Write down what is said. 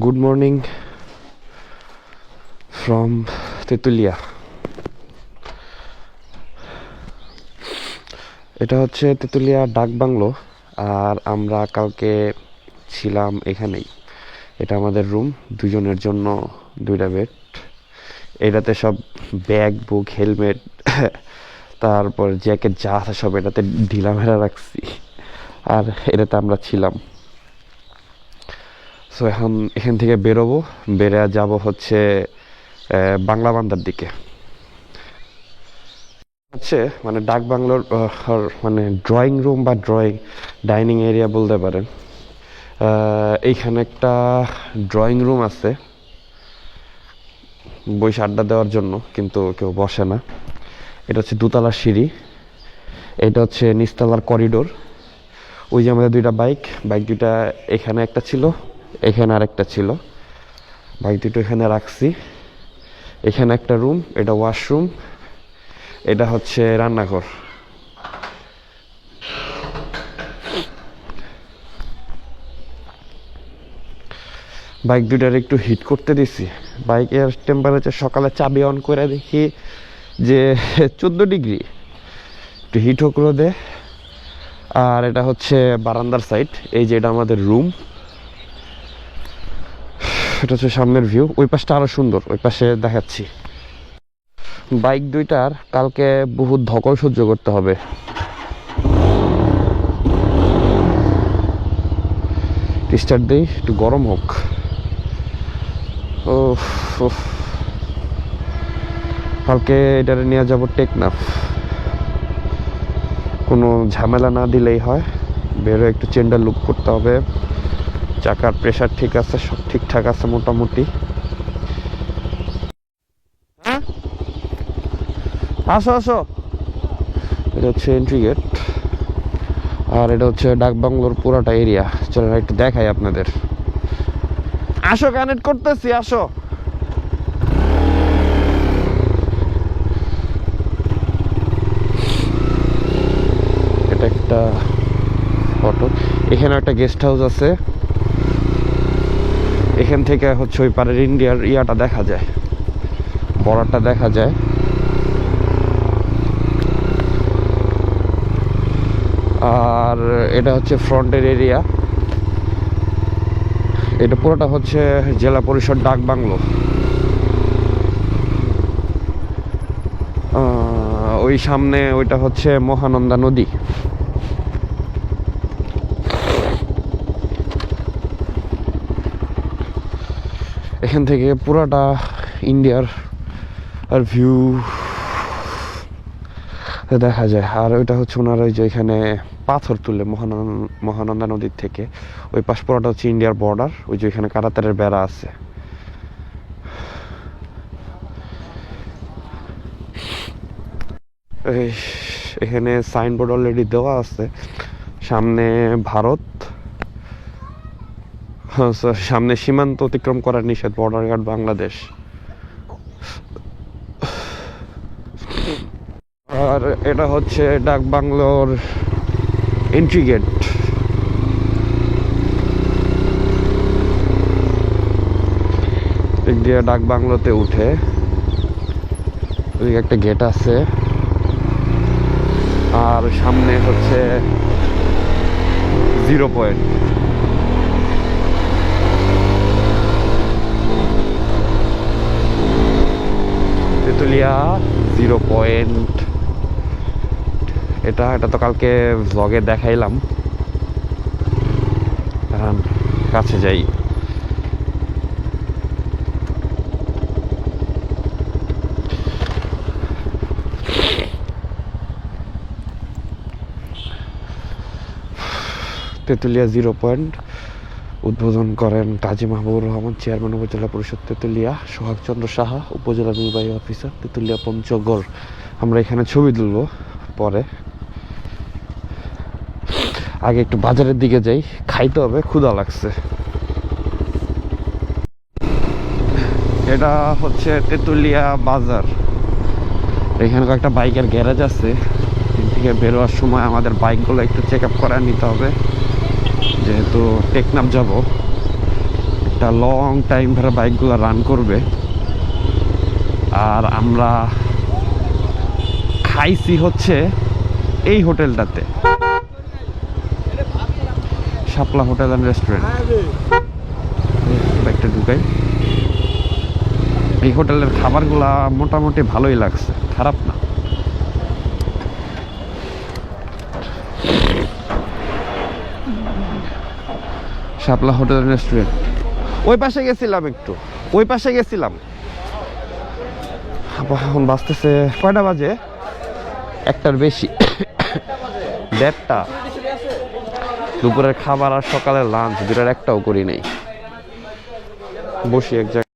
Good morning from Tetulia. এটা হচ্ছে তেঁতুলিয়া ডাক বাংলো, আর আমরা কালকে ছিলাম এখানেই। এটা আমাদের রুম, দুজনের জন্য দুইটা বেড। এটাতে সব ব্যাগ, বুক, হেলমেট, তারপর জ্যাকেট যা আছে সব এটাতে ঢিলা মেরা রাখছি। আর এটাতে আমরা ছিলাম। সো এখন এখান থেকে বেরোবো। বেরে যাব হচ্ছে বাংলা বান্দার দিকে। হচ্ছে মানে ডাক বাংলোর মানে ড্রয়িং রুম বা ড্রয়িং ডাইনিং এরিয়া বলতে পারেন। এইখানে একটা ড্রয়িং রুম আছে। বসে আড্ডা দেওয়ার জন্য, কিন্তু কেউ বসে না। এটা হচ্ছে দোতলার সিঁড়ি। এটা হচ্ছে নিচতলার করিডোর ওই যে আমাদের দুইটা বাইক বাইক দুইটা এখানে একটা ছিল। এখানে আরেকটা ছিল। বাইক দুটো এখানে রাখছি। এখানে একটা রুম, এটা ওয়াশরুম, এটা হচ্ছে রান্নাঘর। বাইক দুটার একটু হিট করতে দিছি। বাইকের টেম্পারেচার সকালে চাবি অন করে দেখি যে চোদ্দ ডিগ্রি। একটু হিট হোক রোদে। আর এটা হচ্ছে বারান্দার সাইড এই যে এটা আমাদের রুম এটা হচ্ছে সামনের ভিউ ওই পাশটা আরও সুন্দর, ওই পাশে দেখাচ্ছি। বাইক দুইটার কালকে বহুত ধকল সহ্য করতে হবে। স্টার্ট দিই, একটু গরম হোক। কালকে এটারে নিয়ে যাব টেকনাফ। কোনো ঝামেলা না দিলেই হয়। বেরো একটু চেন্ডার লুক করতে হবে। চাকার প্রেশার ঠিক আছে সব ঠিকঠাক আছে মোটামুটি। হ্যাঁ? আসো আসো। এটা হচ্ছে এন্ট্রি গেট আর এটা হচ্ছে ডাক বাংলোর পুরাটা এরিয়া চলো একটু দেখাই আপনাদের। আসো কানেক্ট করতেছি আসো। এটা একটা ফটো এখানে একটা গেস্ট হাউস আছে। এখান থেকে হচ্ছে ওই পারের ইন্ডিয়ার ইয়াটা দেখা যায়। বর্ডারটা দেখা যায়। আর এটা হচ্ছে ফ্রন্টের এরিয়া। এটা পুরোটা হচ্ছে জেলা পরিষদ ডাক বাংলো। ওই সামনে ওইটা হচ্ছে মহানন্দা নদী। এখান থেকে পুরাটা ইন্ডিয়ার আর ভিউ দেখা যায়। আর ওইটা হচ্ছে ওনার ওই যে এখানে পাথর তুলে মহানন্দা মহানন্দা নদীর থেকে। ওই পাশ পুরোটা হচ্ছে ইন্ডিয়ার বর্ডার ওই যে ওইখানে কারাতারের বেড়া আছে। এখানে সাইনবোর্ড অলরেডি দেওয়া আছে। সামনে ভারত সামনে সীমান্ত অতিক্রম করার নিষেধ, বর্ডার গার্ড বাংলাদেশ। আর এটা হচ্ছে ডাক বাংলোর এন্ট্রি গেট দিয়ে ডাক বাংলোতে উঠে। ওইদিকে একটা গেট আছে। আর সামনে হচ্ছে zero point Tetulia zero point এটা এটা তো কালকে ভ্লগে দেখাইলাম। কাছে যাই। তেঁতুলিয়া জিরো পয়েন্ট উদ্বোধন করেন কাজী মাহবুবুর রহমান, চেয়ারম্যান উপজেলা পরিষদ তেঁতুলিয়া সোহাগ চন্দ্র সাহা, উপজেলা নির্বাহী অফিসার তেঁতুলিয়া পঞ্চগড়। আমরা এখানে ছবি তুলবো পরে। আগে একটু বাজারের দিকে যাই, খাইতে হবে, ক্ষুধা লাগছে। এটা হচ্ছে তেঁতুলিয়া বাজার। এখানে একটা বাইকের গ্যারেজ আছে, এখান থেকে বেরোয়ার সময় আমাদের বাইকগুলো একটু চেক আপ করে নিতে হবে। যেহেতু টেকনাম যাব একটা লং টাইম ধরে বাইকগুলো রান করবে। আর আমরা খাইছি হচ্ছে এই হোটেলটাতে। শাপলা হোটেল অ্যান্ড রেস্টুরেন্ট বাইকটা ঢুকাই। এই হোটেলের খাবারগুলা মোটামুটি ভালোই লাগছে খারাপ না। শাপলা হোটেল রেস্টুরেন্ট ওই পাশে গেছিলাম একটু। ওই পাশে গেছিলাম। এখন বাজতেছে কয়টা বাজে? একটার বেশি। দেড়টা। দুপুরের খাবার আর সকালের লাঞ্চ দুটার একটাও করি নেই। বসি এক জায়গায়।